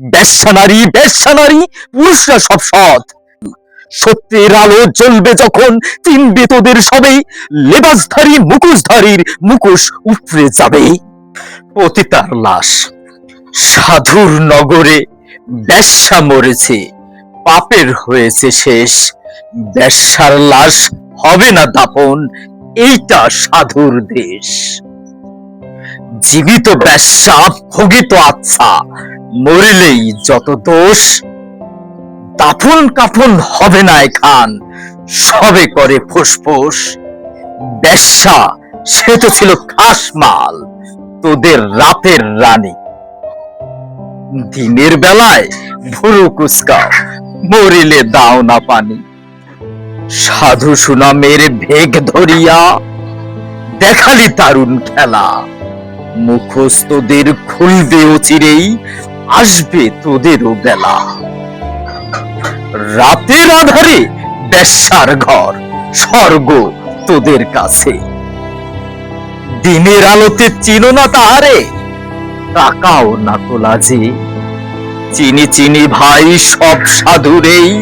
বেশ্যা নারী পুরুষরা সব সৎ। সত্যের আলো জ্বলবে যখন, চিনবে তোদের সবে, লেবাসধারী, মুখোশধারীর মুখোশ উপড়ে যাবে। পতিতার লাশ। সাধুর নগরে বেশ্যা মরেছে, পাপের হয়েছে শেষ। বেশ্যার লাশ হবে না দাপন, এইটা সাধুর দেশ। জীবিত বেশ্যা, ভোগিত আচ্ছা মরিলেই যত দোষ, দাফন কাফন হবে না এখান। সবে করে ফুসফুস। বেশ্যা সে তো ছিল খাস মাল, তোদের রাতের রানী। দিনের বেলায় ভুরু কুচকাও, মরিলে দাও না পানি। সাধু সুনামের ভেগ ধরিয়া দেখালি তারুণ খেলা। মুখোশ তোদের খুলবে চিরেই আসবে তোদেরও বেলা রাতের আধারে বেশ্যার ঘর, স্বর্গ তোদের কাছে। দিনের আলোতে চিনো না তাহারে, তাকাও না তোলা যে। চিনি চিনি ভাই সব সাধুরেই,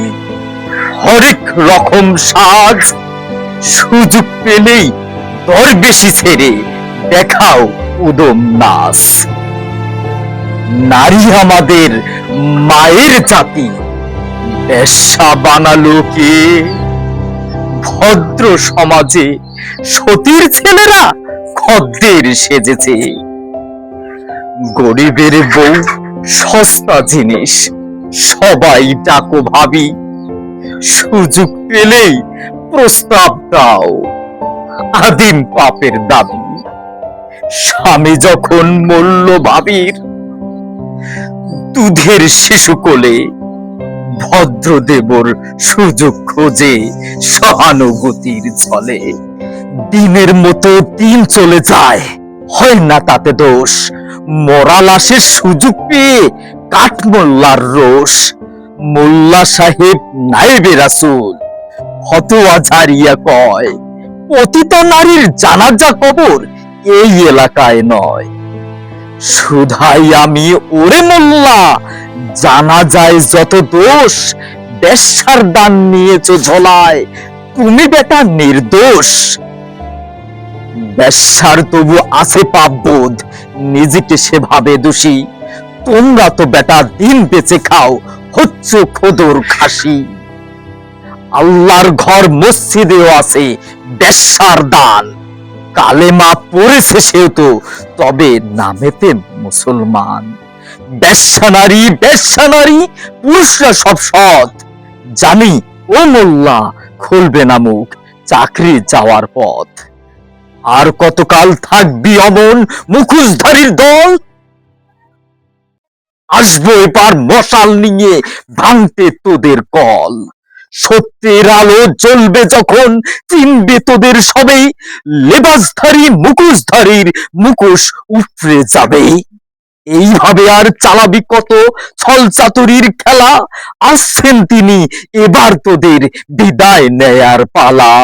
হরেক রকম সাজ সুযোগ পেলেই দর বেশি ছেড়ে দেখাও উদম নাচ। নারী আমাদের মায়ের জাতি। বেশ্যা বানালো কে? ভদ্র সমাজে সতীর ছেলেরা খদ্দের সেজেছে। গরিবের বউ, সস্তা জিনিস, সবাই ডাকো ভাবি। সুযোগ পেলেই প্রস্তাব দাও। আদিম পাপের দাবি। স্বামী যখন মূল্য ভাবির দুধের শিশু কোলে ভদ্রদেবর সুযোগ খোঁজে সহানুভূতির ছলে। দিনের মতো দিন চলে যায়, হয় না তাতে দোষ? মরা লাশের সুযোগ পেয়ে কাঠমোল্লার রোষ। মোল্লা সাহেব নাইবে রাসুল, ফতোয়া ঝাড়িয়া কয়, পতিতা নারীর জানাজা কবর এই এলাকায় নয়। সুধাই আমি ওরে মোল্লা। জানা যায় যত দোষ, বেশ্যার দান নিয়েছ ঝোলায়। তুমি বেটা নির্দোষ। তবু আছে নিজেকে সেভাবে দোষী। তোমরা তো বেটা দিন বেঁচে খাও, হচ্ছ খোদর খাসি। আল্লাহর ঘর মসজিদেও আছে বেশ্যার দান। কালেমা পড়েছে সেও তো তবে নামেতে মুসলমান। বেশ্যা নারী বেশ্যা নারী, পুরুষরা সব সৎ। জানি ও মোল্লা খুলবে না মুখ, চাকরি যাওয়ার পথ। আর কতকাল থাকবি অমন মুখোশধারীর দল? আসব এবার মশাল নিয়ে ভাঙতে তোদের কল। সত্যের আলো জ্বলবে যখন, চিনবে তোদের সবেই, লেবাসধারী মুখোশধারীর মুখোশ উপড়ে যাবে। এইভাবে আর চালাবি কত ছল চাতুরির খেলা? আসছেন তিনি এবার তোদের বিদায় নেয়ার পালা।